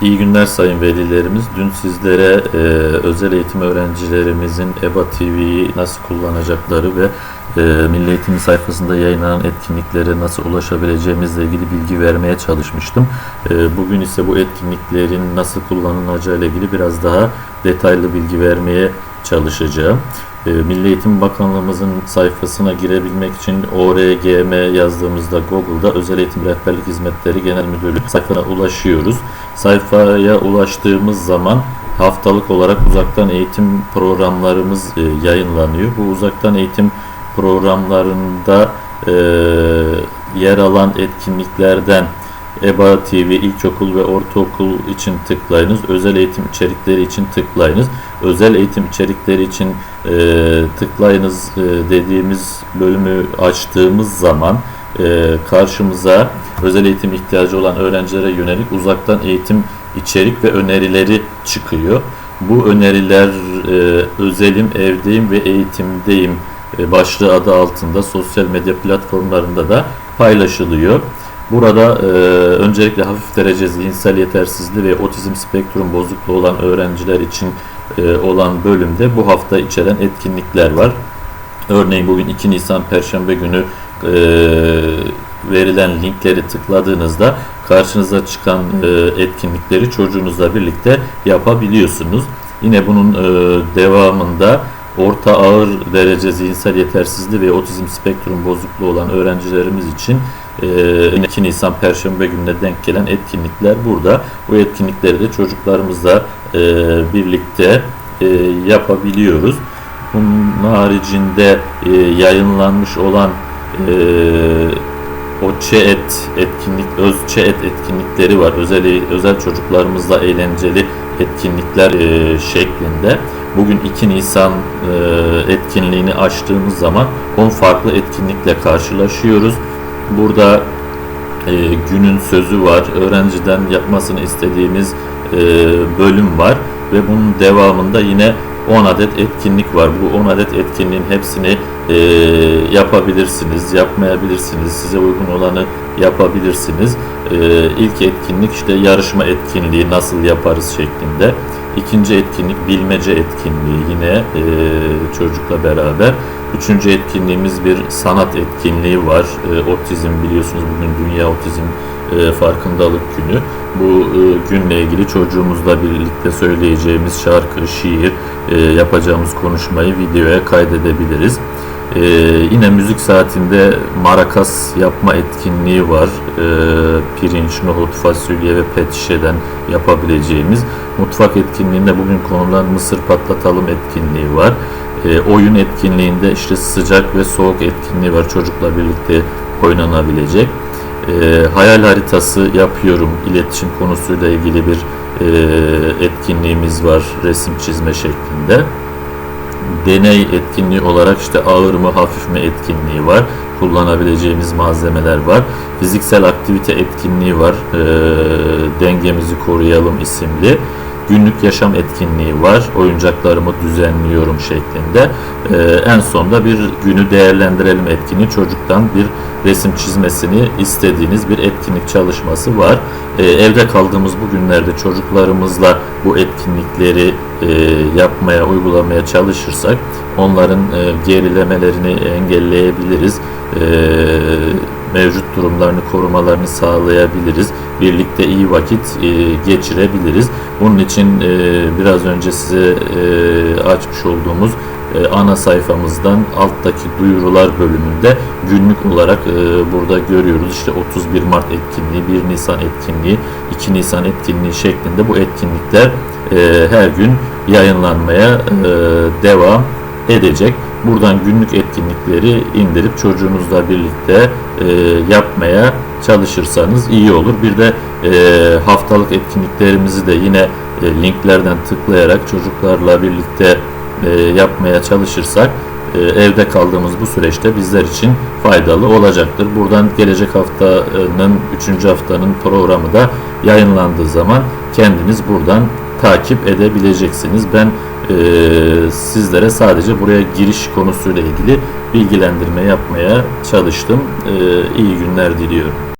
İyi günler sayın velilerimiz. Dün sizlere e, özel eğitim öğrencilerimizin EBA TV'yi nasıl kullanacakları ve e, Milli Eğitim sayfasında yayınlanan etkinliklere nasıl ulaşabileceğimizle ilgili bilgi vermeye çalışmıştım. E, bugün ise bu etkinliklerin nasıl kullanılacağı ile ilgili biraz daha detaylı bilgi vermeye çalışacağım. E, Milli Eğitim Bakanlığımızın sayfasına girebilmek için ORGM yazdığımızda Google'da Özel Eğitim Rehberlik Hizmetleri Genel Müdürlüğü sayfasına ulaşıyoruz. Sayfaya ulaştığımız zaman haftalık olarak uzaktan eğitim programlarımız e, yayınlanıyor. Bu uzaktan eğitim programlarında e, yer alan etkinliklerden EBA TV ilkokul ve ortaokul için tıklayınız. Özel eğitim içerikleri için tıklayınız. Özel eğitim içerikleri için e, tıklayınız e, dediğimiz bölümü açtığımız zaman e, karşımıza özel eğitim ihtiyacı olan öğrencilere yönelik uzaktan eğitim içerik ve önerileri çıkıyor. Bu öneriler e, özelim, evdeyim ve eğitimdeyim e, başlığı adı altında sosyal medya platformlarında da paylaşılıyor. Burada e, öncelikle hafif derece zihinsel yetersizliği ve otizm spektrum bozukluğu olan öğrenciler için e, olan bölümde bu hafta içeren etkinlikler var. Örneğin bugün 2 Nisan Perşembe günü e, verilen linkleri tıkladığınızda karşınıza çıkan e, etkinlikleri çocuğunuzla birlikte yapabiliyorsunuz. Yine bunun devamında orta ağır derece zihinsel yetersizliği ve otizm spektrum bozukluğu olan öğrencilerimiz için e, 2 Nisan Perşembe gününe denk gelen etkinlikler burada. Bu etkinlikleri de çocuklarımızla e, birlikte e, yapabiliyoruz. Bunun haricinde e, yayınlanmış olan e, o ÇEET etkinlik, öz ÇEET etkinlikleri var. Özel özel çocuklarımızla eğlenceli etkinlikler e, şeklinde. Bugün 2 Nisan e, etkinliğini açtığımız zaman 10 farklı etkinlikle karşılaşıyoruz. Burada e, günün sözü var. Öğrenciden yapmasını istediğimiz e, bölüm var ve bunun devamında yine 10 adet etkinlik var. Bu 10 adet etkinliğin hepsini e, yapabilirsiniz, yapmayabilirsiniz. Size uygun olanı yapabilirsiniz. E, ilk etkinlik işte yarışma etkinliği nasıl yaparız şeklinde. İkinci etkinlik bilmece etkinliği yine e, çocukla beraber. Üçüncü etkinliğimiz bir sanat etkinliği var. E, otizm biliyorsunuz bugün Dünya Otizm e, Farkındalık Günü. Bu e, günle ilgili çocuğumuzla birlikte söyleyeceğimiz şarkı, şiir, e, yapacağımız konuşmayı videoya kaydedebiliriz. Ee, yine müzik saatinde marakas yapma etkinliği var. Ee, pirinç, nohut, fasulye ve pet şişeden yapabileceğimiz. Mutfak etkinliğinde bugün konulan mısır patlatalım etkinliği var. Ee, oyun etkinliğinde işte sıcak ve soğuk etkinliği var. Çocukla birlikte oynanabilecek. Ee, hayal haritası yapıyorum. İletişim konusuyla ilgili bir e, etkinliğimiz var. Resim çizme şeklinde deney etkinliği olarak işte ağır mı hafif mi etkinliği var. Kullanabileceğimiz malzemeler var. Fiziksel aktivite etkinliği var. E, dengemizi koruyalım isimli. Günlük yaşam etkinliği var. Oyuncaklarımı düzenliyorum şeklinde. E, en sonda bir günü değerlendirelim etkinliği. Çocuktan bir resim çizmesini istediğiniz bir etkinlik çalışması var. E, evde kaldığımız bu günlerde çocuklarımızla bu etkinlikleri e, yapmaya, uygulamaya çalışırsak onların e, gerilemelerini engelleyebiliriz. E, mevcut durumlarını korumalarını sağlayabiliriz. Birlikte iyi vakit e, geçirebiliriz. Bunun için e, biraz önce size e, açmış olduğumuz e, ana sayfamızdan alttaki duyurular bölümünde günlük olarak e, burada görüyoruz. İşte 31 Mart etkinliği, 1 Nisan etkinliği, 2 Nisan etkinliği şeklinde bu etkinlikler e, her gün yayınlanmaya devam edecek. Buradan günlük etkinlikleri indirip çocuğunuzla birlikte yapmaya çalışırsanız iyi olur. Bir de haftalık etkinliklerimizi de yine linklerden tıklayarak çocuklarla birlikte e, yapmaya çalışırsak e, evde kaldığımız bu süreçte bizler için faydalı olacaktır. Buradan gelecek haftanın 3. haftanın programı da yayınlandığı zaman kendiniz buradan takip edebileceksiniz. Ben e, sizlere sadece buraya giriş konusuyla ilgili bilgilendirme yapmaya çalıştım. E, iyi günler diliyorum.